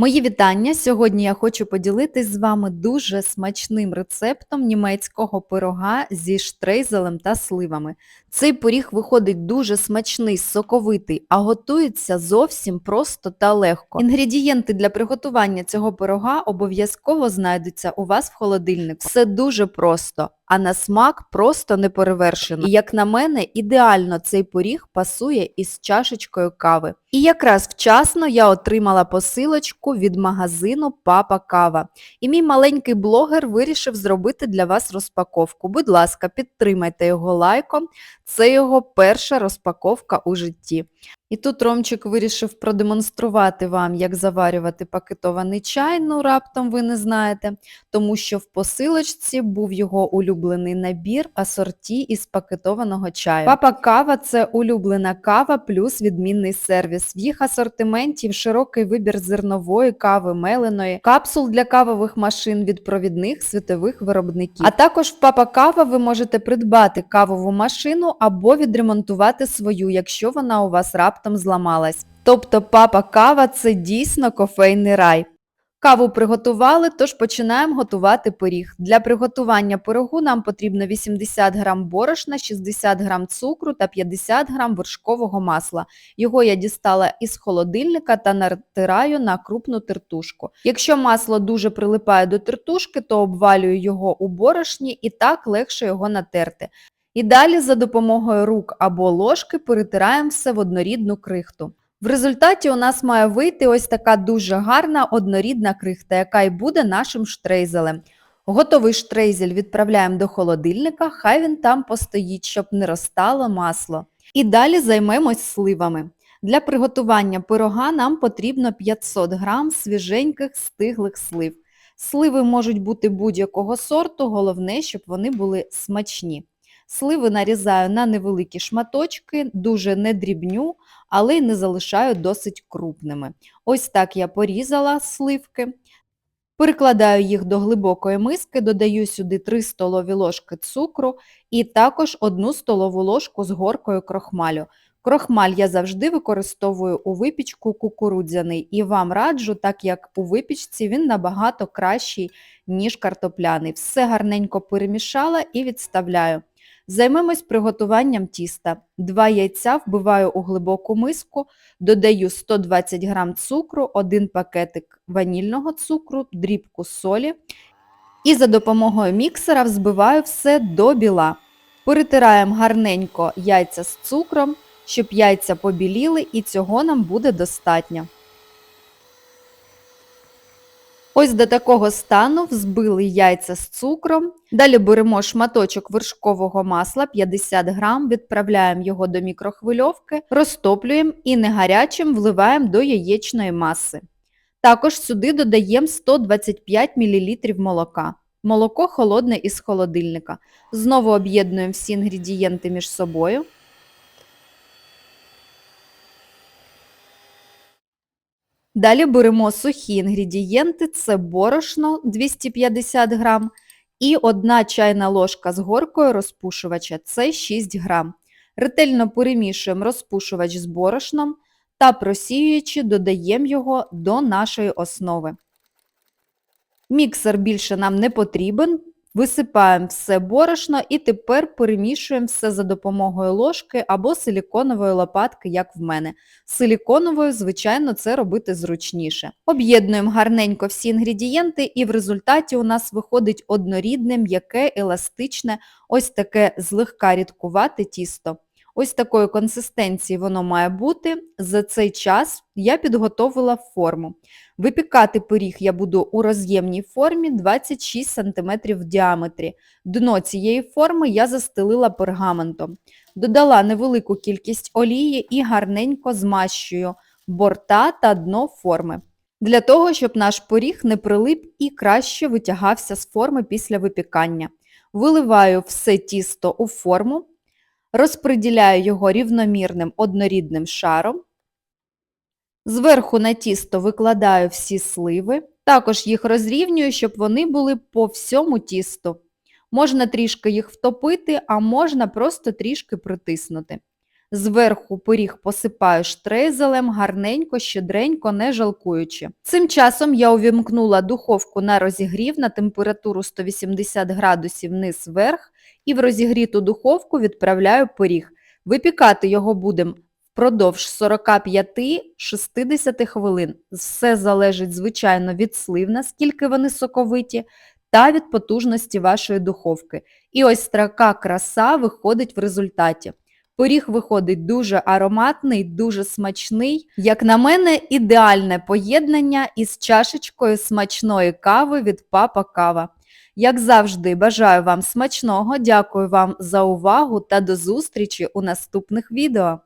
Мої вітання! Сьогодні я хочу поділитись з вами дуже смачним рецептом німецького пирога зі штрейзелем та сливами. Цей пиріг виходить дуже смачний, соковитий, а готується зовсім просто та легко. Інгредієнти для приготування цього пирога обов'язково знайдуться у вас в холодильнику. Все дуже просто, а на смак просто неперевершено. І як на мене, ідеально цей пиріг пасує із чашечкою кави. І якраз вчасно я отримала посилочку від магазину Папа Кава. І мій маленький блогер вирішив зробити для вас розпаковку. Будь ласка, підтримайте його лайком. Це його перша розпаковка у житті. І тут Ромчик вирішив продемонструвати вам, як заварювати пакетований чай, ну раптом ви не знаєте, тому що в посилочці був його улюблений набір асорті із пакетованого чаю. Папа кава це улюблена кава плюс відмінний сервіс. В їх асортименті широкий вибір зернової кави, меленої, капсул для кавових машин від провідних світових виробників. А також в Папа Кава ви можете придбати кавову машину або відремонтувати свою, якщо вона у вас раптом зламалась. Тобто папа кава це дійсно кофейний рай. Каву приготували, тож починаємо готувати пиріг. Для приготування пирогу нам потрібно 80 г борошна, 60 г цукру та 50 г вершкового масла. Його я дістала із холодильника та натираю на крупну тертушку. Якщо масло дуже прилипає до тертушки, то обвалюю його у борошні і так легше його натерти. І далі за допомогою рук або ложки перетираємо все в однорідну крихту. В результаті у нас має вийти ось така дуже гарна однорідна крихта, яка і буде нашим штрейзелем. Готовий штрейзель відправляємо до холодильника, хай він там постоїть, щоб не розтало масло. І далі займемось сливами. Для приготування пирога нам потрібно 500 г свіженьких стиглих слив. Сливи можуть бути будь-якого сорту, головне, щоб вони були смачні. Сливи нарізаю на невеликі шматочки, дуже не дрібню, але й не залишаю досить крупними. Ось так я порізала сливки. Перекладаю їх до глибокої миски, додаю сюди 3 столові ложки цукру і також 1 столову ложку з горкою крохмалю. Крохмаль я завжди використовую у випічку кукурудзяний і вам раджу, так як у випічці він набагато кращий, ніж картопляний. Все гарненько перемішала і відставляю. Займемось приготуванням тіста. Два яйця вбиваю у глибоку миску, додаю 120 г цукру, один пакетик ванільного цукру, дрібку солі і за допомогою міксера взбиваю все до біла. Перетираємо гарненько яйця з цукром, щоб яйця побіліли і цього нам буде достатньо. Ось до такого стану взбили яйця з цукром. Далі беремо шматочок вершкового масла 50 грам, відправляємо його до мікрохвильовки, розтоплюємо і не гарячим вливаємо до яєчної маси. Також сюди додаємо 125 мл молока. Молоко холодне із холодильника. Знову об'єднуємо всі інгредієнти між собою. Далі беремо сухі інгредієнти, це борошно 250 г і 1 чайна ложка з горкою розпушувача, це 6 г. Ретельно перемішуємо розпушувач з борошном та просіюючи додаємо його до нашої основи. Міксер більше нам не потрібен, Висипаємо все борошно і тепер перемішуємо все за допомогою ложки або силіконової лопатки, як в мене. Силіконовою, звичайно, це робити зручніше. Об'єднуємо гарненько всі інгредієнти і в результаті у нас виходить однорідне, м'яке, еластичне, ось таке злегка рідкувате тісто. Ось такої консистенції воно має бути. За цей час я підготовила форму. Випікати пиріг я буду у роз'ємній формі 26 см в діаметрі. Дно цієї форми я застелила пергаментом. Додала невелику кількість олії і гарненько змащую борта та дно форми. Для того, щоб наш пиріг не прилип і краще витягався з форми після випікання. Виливаю все тісто у форму, розподіляю його рівномірним однорідним шаром. Зверху на тісто викладаю всі сливи, також їх розрівнюю, щоб вони були по всьому тісту. Можна трішки їх втопити, а можна просто трішки притиснути. Зверху пиріг посипаю штрейзелем, гарненько, щедренько, не жалкуючи. Цим часом я увімкнула духовку на розігрів на температуру 180 градусів низ вверх і в розігріту духовку відправляю пиріг. Випікати його будемо впродовж 45-60 хвилин. Все залежить, звичайно, від слив, наскільки вони соковиті, та від потужності вашої духовки. І ось така краса виходить в результаті. Пиріг виходить дуже ароматний, дуже смачний. Як на мене, ідеальне поєднання із чашечкою смачної кави від Папа Кава. Як завжди, бажаю вам смачного, дякую вам за увагу та до зустрічі у наступних відео.